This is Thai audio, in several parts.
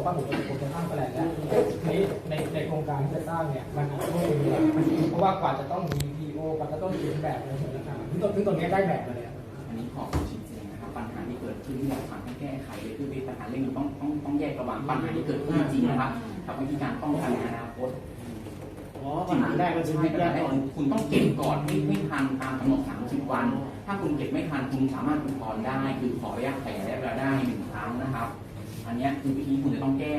บอกว่าผมจะเป็นคนสร้างแปลงแล้วทีนี้ในในโครงการที่จะสร้างเนี่ยมันอาต้องมีเพราะว่ากว่าจะต้องมีพีโอกว่าจะต้องเขียนแบบอะไรต่างๆซึ่งตรงนี้ได้แบบมาแล้วอันนี้ขอชี้แจงนะครับปัญหาที่เกิดขึ้นเนี่ยทางที่แก้ไขเลยคือเป็นปัญหาเรื่องต้องต้องต้องแยกระหว่างปัญหาที่เกิดขึ้นจริงนะครับกับวิธีการป้องกันในอนาคตปัญหาแรกก็ใช่ปัญหาแรกคุณต้องเก็บก่อนให้ไม่ทันตามกำหนด30 วัน ถ้าคุณเก็บไม่ทันคุณสามารถอุทธรณ์ได้ คือขอระยะแต่ อันนี้คือวิธีที่คุณจะต้องแก้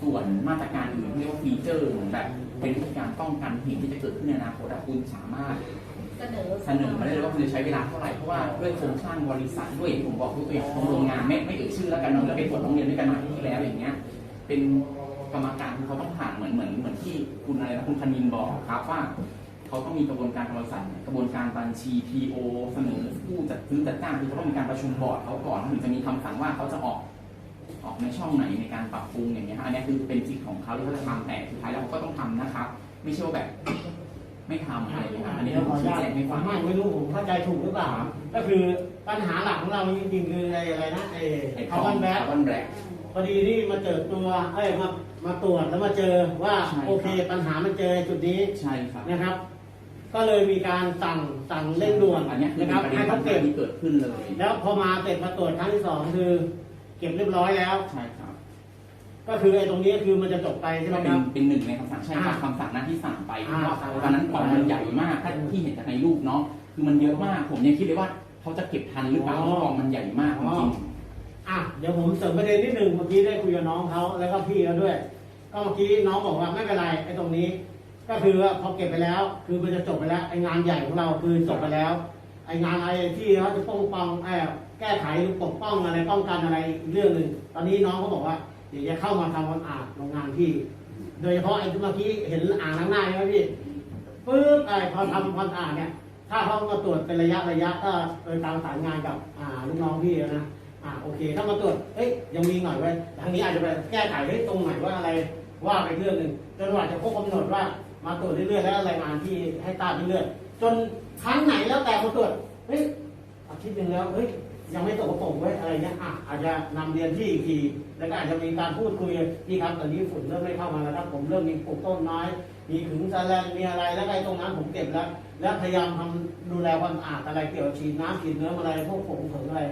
ส่วนมาตรการอื่นเรียกว่าฟีเจอร์เหมือนแบบเป็นวิธีการป้องกันเหตุที่จะเกิดขึ้นในอนาคตคุณสามารถเสนอเสนอมาได้เลยว่าคุณจะใช้เวลาเท่าไหร่เพราะว่าด้วยโครงสร้างบริษัทด้วยผมบอกตัวอย่างของโรงงานไม่ไม่เอ่ยชื่อแล้วกันเนาะแล้วไปตรวจโรงเรียนด้วยกันมาที่แล้วอย่างเงี้ย เป็นกรรมการเขาต้องผ่านเหมือนเหมือนเหมือนที่คุณอะไรนะคุณคณินบอกครับว่าเขาต้องมีกระบวนการบริษัทกระบวนการบัญชี PO เสนอผู้จัดซื้อจัดจ้างคือเขาต้องมีการประชุมบอร์ดเขาก่อนถึงจะมีคำสั่งว่าเขาจะออก ในช่องไหนในการปรับปรุงอย่างเงี้ยฮะอันนี้คือเป็นสิทธิ์ของเขาที่เขาจะทำแต่สุดท้ายแล้วเขาก็ต้องทำนะครับ ไม่ใช่ว่าแบบไม่ทำอะไรอย่างเงี้ยอันนี้เดี๋ยวต้ขอองอนุชี้ญาตแจงให้ฟังไม่ไม่รู้ผมเข้าใจถูกหรือเปล่า ก็คือปัญหาหลักของเราจริงๆคือไอ้อะไรนะไอ้ไอ้คาร์บอนแบ็คาร์บอนแบล็กพอดีที่มาเจอตัวเอ้ยมามาตรวจแล้วมาเจอว่าใช่ครับ โอเค ปัญหามันเจอจุดนี้ใช่ครับ นะครับ ก็เลยมีการสั่งสั่งเร่งด่วนอันเนี้ยคือนะคเป็รันบประเด็นให้ปัญหาเขาเก็บที่เกิดขึ้นเลย แล้วพอมาเสร็จมาตรวจครั้งที่สองคือ เก็บเรียบร้อยแล้ว ใช่ครับก็คือไอ้ตรงนี้คือมันจะจบไปใช่ไหมก็คเป็นรับเป็นหนึ่งในคำสั่งใช่ครับอ่าคำสั่งหน้าที่สั่งไปอ่าเพราะว่าวันนั้นกล่องมันใหญ่มากถ้าที่เห็นจากในรูปเนาะคือมันเยอะมาก ผมยังคิดเลยว่าเขาจะเก็บทันหรือเปล่าเพราะกล่องมันใหญ่มากจริงอะเดี๋ยวผมเสริมประเด็นนิดนึงเมื่อกี้ได้คุยกับน้องเขาแล้วก็พี่เขาด้วย ก็เมื่อกี้น้องบอกว่าไม่เป็นไรไอ้ตรงนี้ ก็คือว่าพอเก็บไปแล้ว คือมันจะจบไปแล้วไอ้งานใหญ่ของเราคือจบไปแล้ว ไอ้งานอะไรที่เขาจะป้องป้องเอ่อ แก้ไขหรือปกป้องอะไรป้องกันอะไรเรื่องหนึ่งตอนนี้น้องเขาบอกว่าเดี๋ยวจะเข้ามาทำความสะอาดโรงงานพี่ โดยเฉพาะไอ้เมื่อกี้เห็นอ่างล้างหน้าใช่ไหมพี่ปึ๊บไอ้พอทำความสะอาดเนี่ยถ้าเขามาตรวจเป็นระยะระยะก็โดยตามสายงานกับอ่าลูกน้องพี่นะอ่าโอเค ถ้ามาตรวจเอ้ยยังมีหน่อยไว้ทางนี้อาจจะไปแก้ไขเฮ้ตรงไหนว่าอะไรว่าไปเรื่องหนึ่งจนกว่าจะครบกำหนดว่ามาตรวจเรื่อยๆแล้วรายงานที่ให้ตามเรื่อยๆจนครั้งไหนแล้วแต่มาตรวจเฮ้ยอาทิตย์หนึ่งแล้วเฮ้ย ยังไม่ตกกระป๋องไว้ยอะไรเงี้ยอะอาจจะนำเรียนที่อีกทีแล้วก็อาจจะมีการพูดคุยพี่ครับตอนนี้ฝุ่นเริ่มไม่เข้ามาแล้วครับผมเริ่มมีปลูกต้นไม้มีขึงแสลนมีอะไรแล้วไอ้ตรงนั้นผมเก็บแล้ว แล้วพยายามทำดูแลความสะอาดอะไรเกี่ยวกับฉีดน้ำฉีดเนื้ออะไรพวกผงเผงอะไร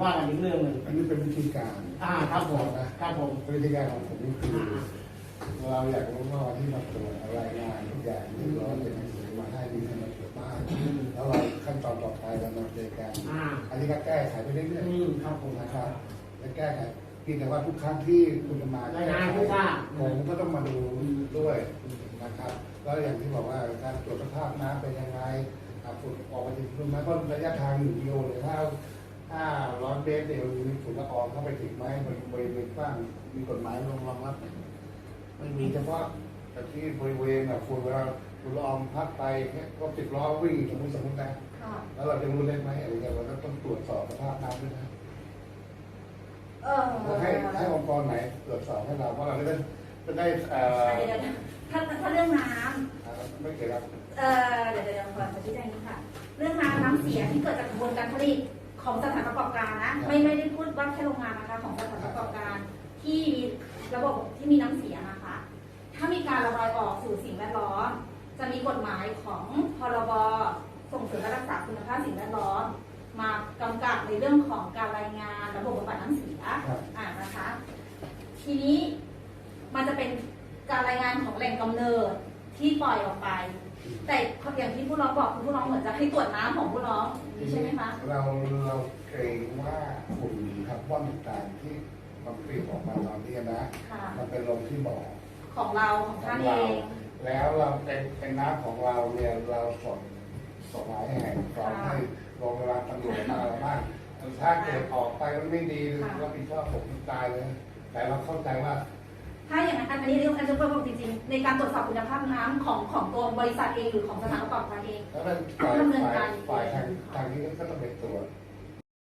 ว่ากันอีกเรื่องหนึ่งอันนี้เป็นวิธีการอ่าครับผมครับผมวิธีการของผมนี่คือเราอยากรู้ว่าวันที่มาตรวจรายงานทุกอย่างเรียบร้อยเป็นหนังสือ มาให้มีให้มาตรวจบ้านแล้วเราขั้นตอนต่อไปเรามาเจอกันอ่าอันนี้ก็แก้ไขไปเรื่อยอืมครับผมๆนะครับและแก้ไขเพียงแต่ว่าทุกครั้งที่คุณจะมารายงานทุกท่าผมก็ต้องมาดูด้วยนะครับแล้วอย่างที่บอกว่าการตรวจสภาพน้ำเป็นยังไงอะฝุ่นออกมาถึงตรงนั้นก็ระยะทางหนึ่งกิโลเลยถ้าถ้าร้อนเบสเดียวมีฝุ่นละอองเข้าไปถึงไหมบริบริเวณกว้างมีกฎหมายรองรองรับไหมไม่มีเฉพาะ แต่ที่บริเวณแบบฝุ่นเวลาฝุ่นละอองพัดไปแค่รถติดล้อวิ่งสมมติสมมตินะค่ะ แล้วเราจะรู้ได้ไหมอะไรเงี้ยเราก็ต้องตรวจสอบสภาพน้ำด้วยนะเออแล้วให้ให้องค์กรไหนตรวจสอบให้เราเพราะเราจะได้จะได้เอ่อเดี๋ยวๆถ้าถ้าเรื่องน้ไม่เกี่ยวกับำเออเดี๋ยวเดี๋ยวก่อนจะชี้แจงนี้ค่ะ เรื่องน้ำน้ำเสียที่เกิดจากกระบวนการผลิตของสถานประกอบการนะ ไม่ไม่ได้พูดว่าแค่โรงงานนะคะของสถานประกอบการที่มีระบบที่มีน้ำเสียนะคะ ถ้ามีการระบายออกสู่สิ่งแวดล้อม จะมีกฎหมายของพรบส่งเสริมและรักษาคุณภาพสิ่งแวดล้อม มากำกับในเรื่องของการรายงานระบบบำบัดน้ำเสียครับอ่านะคะ ทีนี้มันจะเป็นการรายงานของแหล่งกำเนิดที่ปล่อยออกไป แต่อย่างที่ผู้ร้องบอกคือผู้ร้องเหมือนจะให้ตรวจน้ำของผู้ร้องใช่ไหมคะเราเราเกรงว่าฝุ่นคาร์บอนต่างๆที่มันปลิวออกมาตอนนี้นะค่ะมันเป็นลงที่บ่อ ของเราของขอท่านงเอเราง แล้วเราเป็นเป็นน้ำของเราเนี่ยเราส่งส่งหลายแห่งส่งให้โรงพยาบาลตำรวจมาอะไรบ้างถ้าเกิดออกไปมันไม่ดีรับผิดชอบผมตายเลย แต่เราเข้าใจว่าถ้าอย่างนั้นอันนี้เรื่องอันนี้เพื่อจริงๆในการตรวจสอบคุณภาพน้ำของของตัวบริษัทเองหรือของสถานประกอบการเอง แล้วก็ฝ่ายฝ่ายฝ่ายทางทางนี้ก็ต้องไปตรวจ